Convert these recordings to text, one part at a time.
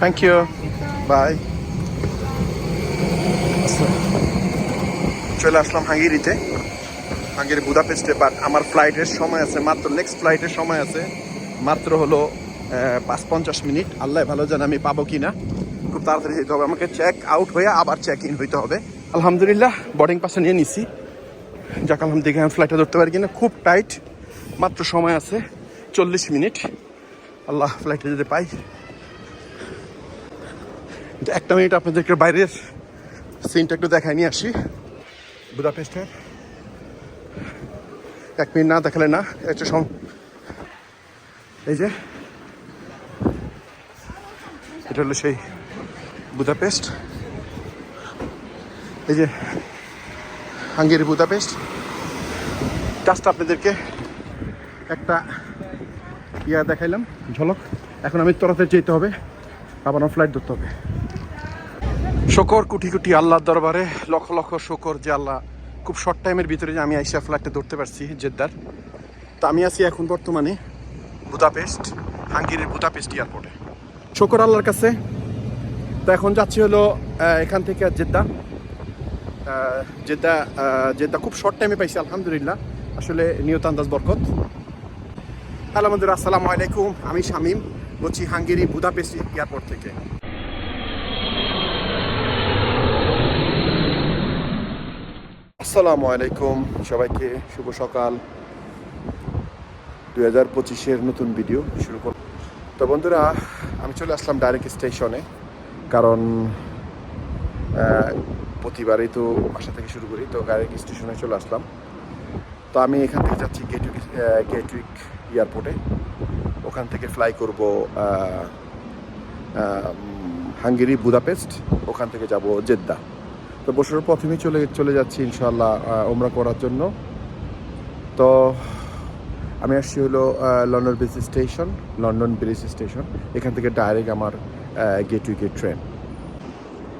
Thank you bye চলে আসলাম হাঙ্গেরিতে। Hungary বুদাপেস্টে but আমার ফ্লাইটের সময় আছে মাত্র নেক্সট ফ্লাইটের সময় আছে মাত্র হলো পাঁচ পঞ্চাশ মিনিট। আল্লাহ ভালো জানে আমি পাবো কি না খুব তাড়াতাড়ি যেতে হবে। আমাকে চেক আউট হয়ে আবার চেক ইন হইতে হবে। আলহামদুলিল্লাহ বোর্ডিং পাসে নিয়ে নিছি। যাক, আলহামদুলিল্লাহ, আমি ফ্লাইটটা ধরতে পারি কিনা। খুব টাইট মাত্র সময় আছে চল্লিশ মিনিট। আল্লাহ ফ্লাইটে যেতে পাই। একটা মিনিট আপনাদেরকে বাইরের সিনটা একটু দেখায় নিয়ে আসি। বুদাপেস্টের। এক মিনিট না দেখালে না একটা সম এই যে। এটা হলো সেই বুদাপেস্ট। এই যে, হাঙ্গেরি বুদাপেস্ট। জাস্ট আপনাদেরকে একটা ইয়া দেখাইলাম, ঝলক। এখন আমি তরাতে যেতে হবে, আবার আমার ফ্লাইট ধরতে হবে। শকর, কোটি কোটি আল্লাহর দরবারে, লক্ষ লক্ষ শকর যে আল্লাহ খুব শর্ট টাইমের ভিতরে যে আমি আইসা ফ্লাইটটা ধরতে পারছি জেদ্দার। তো আমি আছি এখন বর্তমানে বুদাপেস্ট, হাঙ্গেরির বুদাপেস্ট এয়ারপোর্টে। শকর আল্লাহর কাছে। তো এখন যাচ্ছি হলো এখান থেকে জেদ্দা। জেদ্দা জেদ্দা খুব শর্ট টাইমে পাইছি, আলহামদুলিল্লাহ। আসলে নিয়ত আন্দাজ, বরকত। হ্যালো বন্ধুরা, আসসালামু আলাইকুম। আমি শামীম, বলছি হাঙ্গেরি বুদাপেস্ট এয়ারপোর্ট থেকে। আসসালামু আলাইকুম। সবাইকে শুভ সকাল। দুই হাজার পঁচিশের নতুন ভিডিও শুরু কর তো বন্ধুরা, আমি চলে আসলাম ডাইরেক্ট স্টেশনে কারণ প্রতিবারই তো বাসা থেকে শুরু করি, তো ডাইরেক্ট স্টেশনে চলে আসলাম। তো আমি এখান থেকে যাচ্ছি গেটউইক গেটউইক এয়ারপোর্টে ওখান থেকে ফ্লাই করব হাঙ্গেরি বুদাপেস্ট ওখান থেকে যাব জেদ্দা। তো বছর প্রথমেই চলে চলে যাচ্ছি ইনশাল্লাহ ওমরা করার জন্য। তো আমি আসছি হলো London Bridge station, London Bridge station. এখান থেকে ডাইরেক্ট আমার গেট টু গেট ট্রেন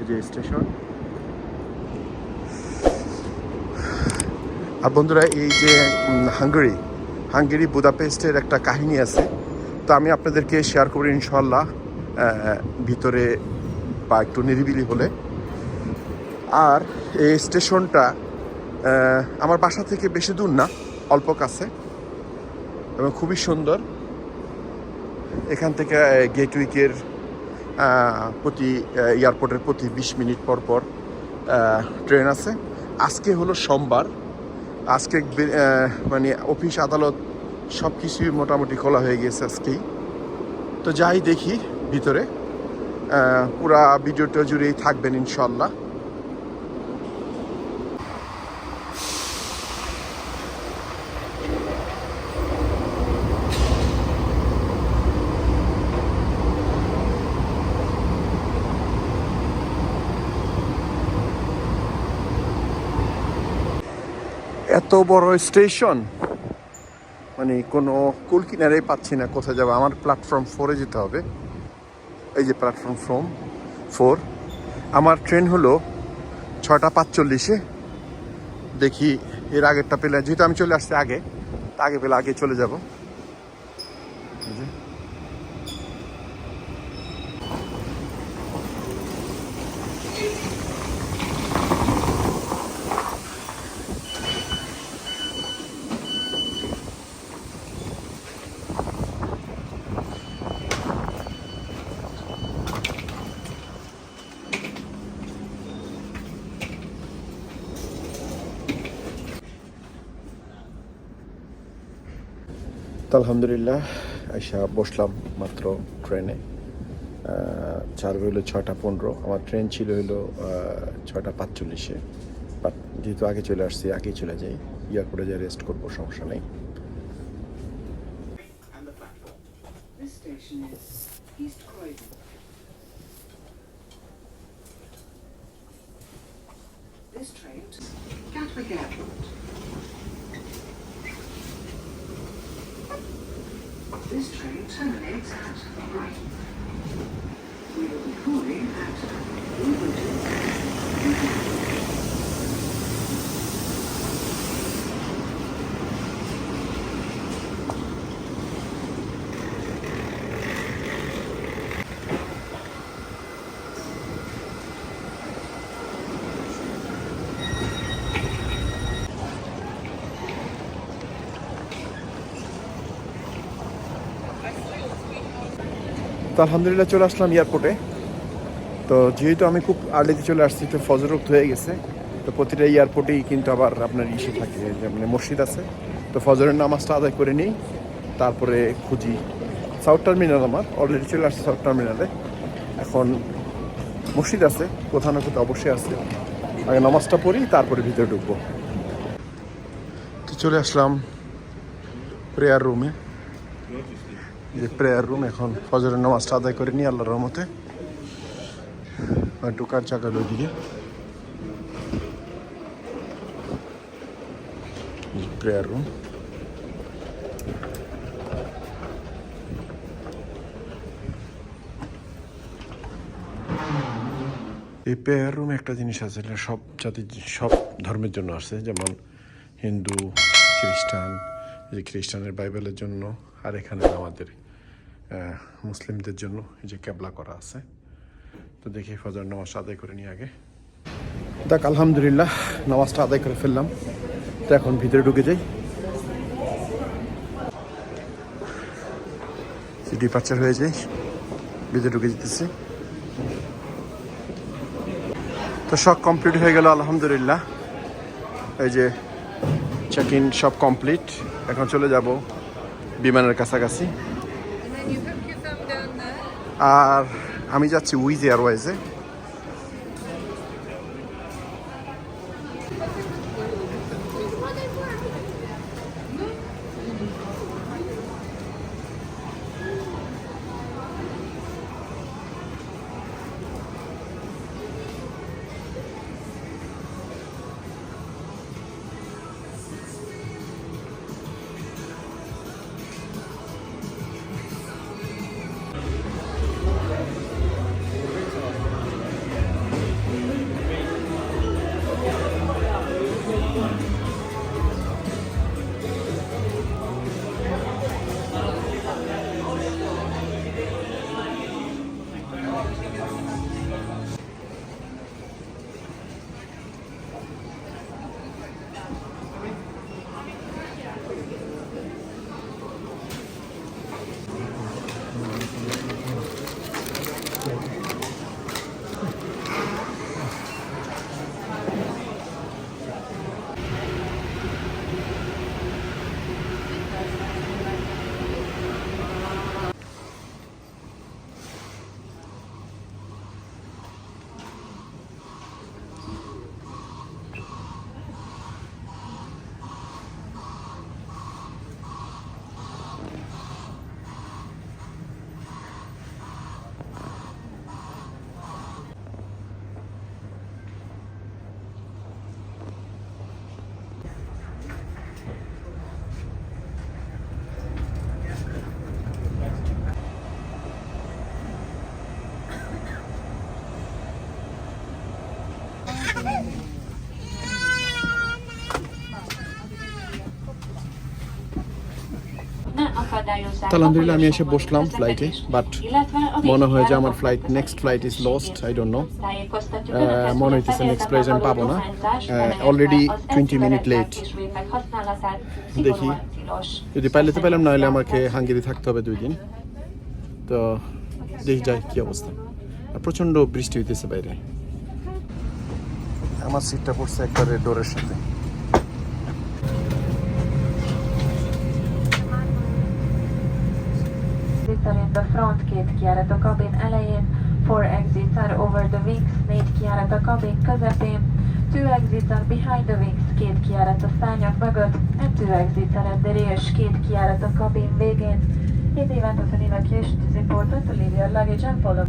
এই যে স্টেশন। আর বন্ধুরা, এই যে হাঙ্গেরি হাঙ্গেরি বুদাপেস্টের একটা কাহিনী আছে। তো আমি আপনাদেরকে শেয়ার করি ইনশাল্লাহ ভিতরে বা একটু নিরিবিলি হলে। আর এই স্টেশনটা আমার বাসা থেকে বেশি দূর না, অল্প কাছে, এবং খুবই সুন্দর। এখান থেকে গেটউইকের প্রতি এয়ারপোর্টের প্রতি বিশ মিনিট পর পর ট্রেন আছে। আজকে হলো সোমবার। আজকে মানে অফিস, আদালত সব কিছুই মোটামুটি খোলা হয়ে গেছে আজকেই। তো যাই দেখি ভিতরে। পুরা ভিডিওটা জুড়েই থাকবেন ইনশাল্লাহ এত বড় স্টেশন? মানে কোনো কুল কিনারে পাচ্ছি না, কোথায় যাব? আমার প্ল্যাটফর্ম ফোরে যেতে হবে। এই যে প্ল্যাটফর্ম ফ্রম ফোর আমার ট্রেন হলো ছটা পাঁচচল্লিশে। দেখি এর আগেরটা পেলে যেহেতু আমি চলে আসছি আগে আগে পেলে আগে চলে যাব। তো আলহামদুলিল্লাহ, আইসা বসলাম মাত্র ট্রেনে চার হইল ছটা পনেরো। আমার ট্রেন ছিল হইল ছটা পাঁচচল্লিশে। বাট যেহেতু আগে চলে আসছি, আগেই চলে যাই। এয়ারপোর্টে যাই রেস্ট করব, সমস্যা নেই। temporarily terminates at the right. We will be calling at Ubuntu. আলহামদুলিল্লাহ চলে আসলাম এয়ারপোর্টে তো যেহেতু আমি খুব আর্লিতে চলে আসছি তো ফজর রক্ত হয়ে গেছে, তো প্রতিটা এয়ারপোর্টেই কিন্তু আবার আপনার ইসে থাকে যে মানে মসজিদ আছে। তো ফজরের নামাজটা আদায় করে নিই, তারপরে খুঁজি। সাউথ টার্মিনাল আমার অলরেডি চলে আসছে সাউথ টার্মিনালে এখন মসজিদ আছে, কোথাও না কোথাও অবশ্যই আছে। আগে নামাজটা পড়ি, তারপরে ভিতরে ঢুকবো। তো চলে আসলাম প্রেয়ার রুমে যে প্রেয়ার রুম এখন ফজরের নামাজটা আদায় করে নিই আল্লাহর রহমতে। ঢোকার জায়গা ওইদিকে প্রেয়ার রুম এই প্রেয়ার রুম একটা জিনিস আছে এটা সব জাতি, সব ধর্মের জন্য আছে যেমন হিন্দু, খ্রিস্টান, এই খ্রিস্টানের বাইবেলের জন্য, আর এখানে আমাদের মুসলিমদের জন্য এই যে ক্যাবলা করা আছে। তো দেখি ফজর নামাজ আদায় করে নিই আগে। দেখ, আলহামদুলিল্লাহ, নামাজটা আদায় করে ফেললাম। তো এখন ভিতরে ঢুকে যাই। ডিপার্চার হয়ে যাই, ভিতরে ঢুকে যেতেছি। তো সব কমপ্লিট হয়ে গেল, আলহামদুলিল্লাহ। এই যে চেক ইন সব কমপ্লিট এখন চলে যাব বিমানের কাছাকাছি। আর আমি যাচ্ছি উইজ এয়ারওয়েজে আলহামদুলিল্লাহ, আমি এসে বসলাম ফ্লাইটে বাট মনে হয় যে আমার flight next flight is lost I don't know মনে হইতেছে নেক্সট প্রাইজ আমি পাবো না। অলরেডি টোয়েন্টি মিনিট লেট দেখি। যদি পাইলে তো পাইলাম না হলে আমাকে হাঙ্গেরি থাকতে হবে দুই দিন। তো দেখি যাই, কি অবস্থা। প্রচণ্ড বৃষ্টি হইতেছে বাইরে। আমার সিটটা পড়ছে একবারে ডোরের সাথে In the front két kijárat a kabin elején, four exits are over the wings, négy kijárat a kabin közepén, two exits are behind the wings, két kijárat a szárnyak mögött, and two exits are at the rear, és két kijárat a kabin végén. In the event of an evacuation, it is important to leave your luggage and follow.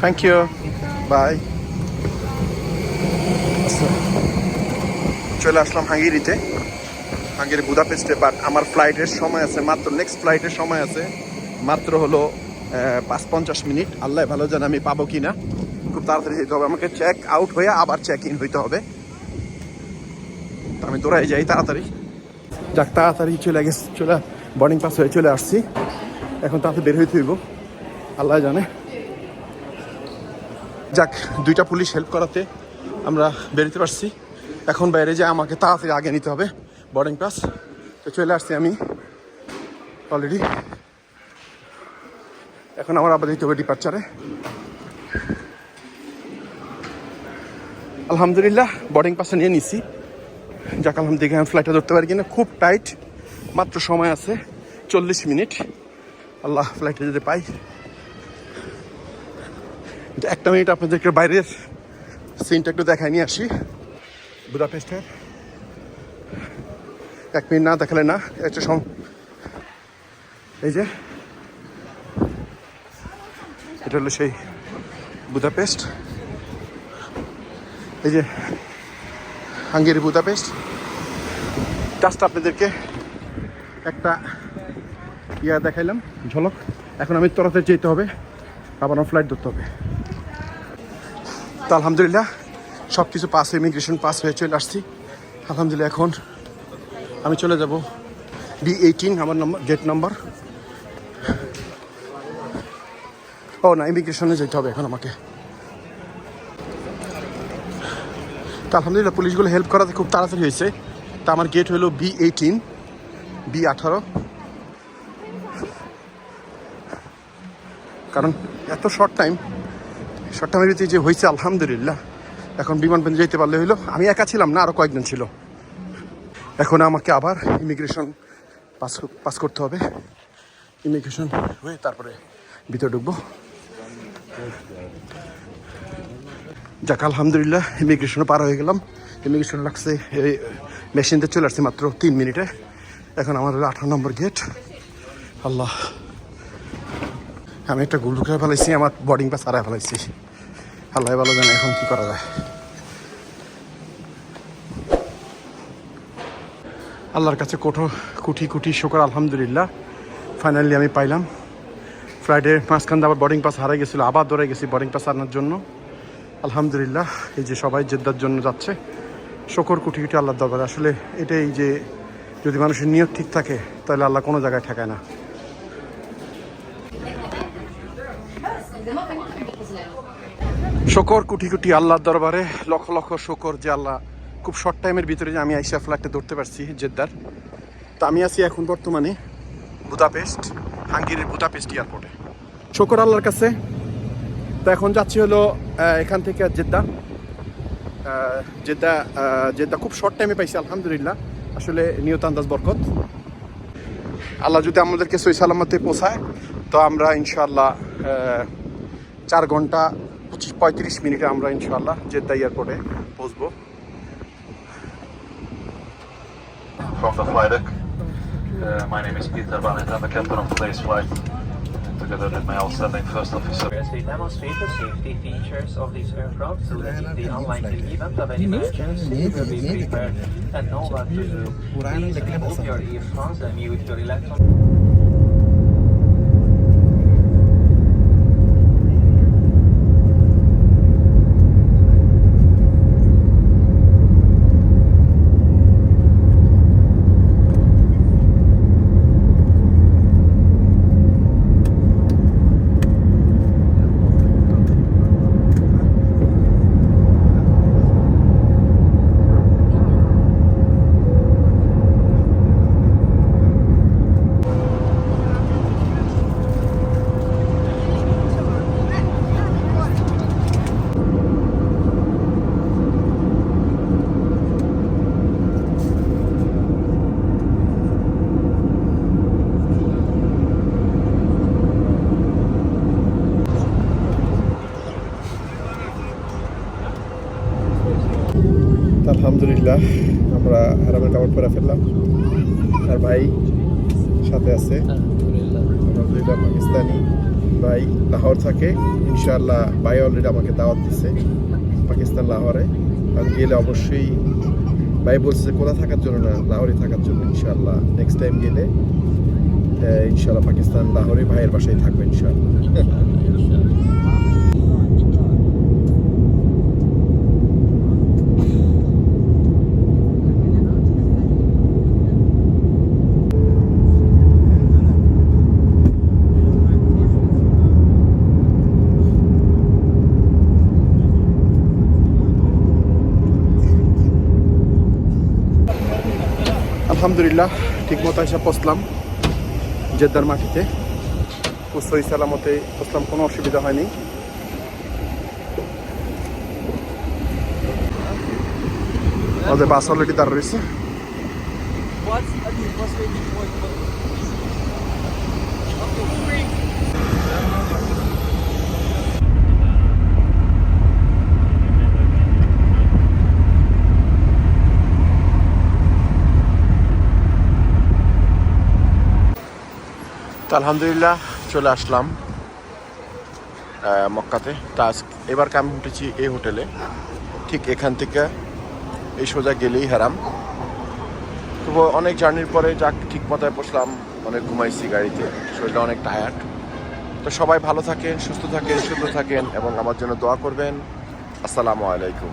Thank you bye চলে আসলাম হাঙ্গেরিতে। Hungary বুদাপেস্টে but আমার ফ্লাইটের সময় আছে মাত্র next ফ্লাইটের সময় আছে মাত্র হলো পাঁচ পঞ্চাশ মিনিট। আল্লাহ ভালো জানে আমি পাবো কি না। খুব তাড়াতাড়ি যেতে হবে। আমাকে চেক আউট হয়ে আবার চেক ইন হইতে হবে। আমি দৌড়াই যাই তাড়াতাড়ি। যাক, তাড়াতাড়ি চলে গেছে, চলে বোর্ডিং পাস হয়ে চলে আসছি। এখন তাড়াতাড়ি বের হইতে হইব। আল্লাহ জানে। যাক, দুইটা পুলিশ হেল্প করাতে আমরা বেরোতে পারছি। এখন বাইরে যে আমাকে তাড়াতাড়ি আগে নিতে হবে বোর্ডিং পাস তো চলে আসছি আমি অলরেডি এখন আমার আবার দিতে হবে ডিপার্চারে আলহামদুলিল্লাহ বোর্ডিং পাসটা নিয়ে নিছি। যাক, আলহামদুলিল্লাহ, আমি ফ্লাইটটা ধরতে পারি কিনা। খুব টাইট মাত্র সময় আছে, চল্লিশ মিনিট। আল্লাহ ফ্লাইটে যদি পাই। একটা মিনিট আপনাদেরকে বাইরের সিনটা একটু দেখাই নিয়ে আসি। বুদাপেস্টের। এক মিনিট না দেখালে না একটা সম এই যে, এটা হলো সেই বুদাপেস্ট। এই যে, হাঙ্গেরি বুদাপেস্ট। জাস্ট আপনাদেরকে একটা ইয়া দেখাইলাম, ঝলক। এখন আমি তরাতে যেতে হবে, আবার আমার ফ্লাইট ধরতে হবে। তো আলহামদুলিল্লাহ সব কিছু পাস ইমিগ্রেশন পাস হয়ে চলে আসছি। আলহামদুলিল্লাহ, এখন আমি চলে যাব বি এইটিন আমার নম্বর গেট নম্বর ও না ইমিগ্রেশনে যেতে হবে এখন আমাকে। তো আলহামদুলিল্লাহ, পুলিশগুলো হেল্প করাতে খুব তাড়াতাড়ি হয়েছে। তা আমার গেট হলো বি এইটিন বি আঠারো। কারণ এত শর্ট টাইম টাইমের ভিতরে যে হয়েছে, আলহামদুলিল্লাহ। এখন বিমান বন্দর যেতে পারলে হইল। আমি একা ছিলাম না আরও কয়েকজন ছিল। এখন আমাকে আবার ইমিগ্রেশন পাস পাস করতে হবে। ইমিগ্রেশন হয়ে তারপরে ভিতরে ঢুকবো। যাক, আলহামদুলিল্লাহ ইমিগ্রেশনও পার হয়ে গেলাম। ইমিগ্রেশন লাগছে, এই মেশিনতে চলে আসছে মাত্র তিন মিনিটে। এখন আমার হলো আঠারো নম্বর গেট আল্লাহ। আমি একটা গুল ঢুকে ফেলাইছি, আমার বোর্ডিং পাস হারাই ফেলাইছি। আল্লাহ ভালো জানে এখন কি করা যায়। আল্লাহর কাছে কোঠো কুটি কুটি শোকর, আলহামদুলিল্লাহ। ফাইনালি আমি পাইলাম। ফ্লাইটে মাঝখান আবার বোর্ডিং পাস হারাই গেছিল, আবার দৌড়ে গেছি বোর্ডিং পাস আনার জন্য। আলহামদুলিল্লাহ, এই যে সবাই জেদ্দার জন্য যাচ্ছে, শকর কুটি কুটি আল্লাহর দরবারে। আসলে এটাই যে যদি মানুষের নিয়ত ঠিক থাকে, তাহলে আল্লাহ কোনো জায়গায় ঠেকায় না। শকর কুটি কুটি আল্লাহর দরবারে লক্ষ লক্ষ শকর যে আল্লাহ খুব শর্ট টাইমের ভিতরে যে আমি আইসা ফ্লাইটে ধরতে পারছি জেদ্দার। তা আমি আছি এখন বর্তমানে বুদাপেস্ট হাঙ্গেরির বুদাপেস্ট এয়ারপোর্টে শকর আল্লাহর কাছে। তো এখন যাচ্ছি হলো এখান থেকে জেদ্দা। জেদ্দা জেদ্দা খুব শর্ট টাইমে পাইছি আলহামদুলিল্লাহ। আসলে নিয়ত আন্দাজ বরকত। আল্লাহ যদি আমাদেরকে সই সালামতে পৌঁছায় তো আমরা ইনশাআল্লাহ আহ, চার ঘণ্টা পঁচিশ পঁয়ত্রিশ মিনিটে আমরা ইনশাআল্লাহ জেদ্দা এয়ারপোর্টে পৌঁছবো from the flight deck. Uh, my name is Peter Barnett. I'm the captain of today's flight, together with my outstanding first officer. As we demonstrate the safety features of this aircraft so that in the unlikely event of an emergency, you will be prepared and know what to do. Please remove your earphones and mute your electron. আলহামদুলিল্লাহ আমরা হারামের কাপড় পরে ফেললাম। আর ভাই সাথে আছে। আলহামদুলিল্লাহ। পাকিস্তানি ভাই লাহোর থাকে। ইনশাআল্লাহ ভাই অলরেডি আমাকে দাওয়াত দিছে পাকিস্তান লাহোরে। আমি গেলে অবশ্যই ভাই বলছে কোথা থাকার জন্য না লাহোরে থাকার জন্য ইনশাআল্লাহ নেক্সট টাইম গেলে ইনশাআল্লাহ পাকিস্তান লাহোরে ভাইয়ের বাসায় থাকব ইনশাআল্লাহ। আলহামদুলিল্লাহ ঠিক মতো এসে পৌঁছলাম জেদ্দার মাটিতে। কুসই সালামতে পৌঁছলাম, কোনো অসুবিধা হয়নি। বাস অলরেডি দাঁড় রয়েছে। তো আলহামদুলিল্লাহ চলে আসলাম মক্কাতে। টাস্ক এবার আমি উঠেছি এই হোটেলে। ঠিক এখান থেকে এই সোজা গেলেই হারাম। তবু অনেক জার্নির পরে যাক, ঠিক মতো বসলাম, অনেক ঘুমাইছি গাড়িতে, শরীরটা অনেক টায়ার্ড তো সবাই ভালো থাকেন, সুস্থ থাকেন, সুন্দর থাকেন এবং আমার জন্য দোয়া করবেন। আসসালামু আলাইকুম।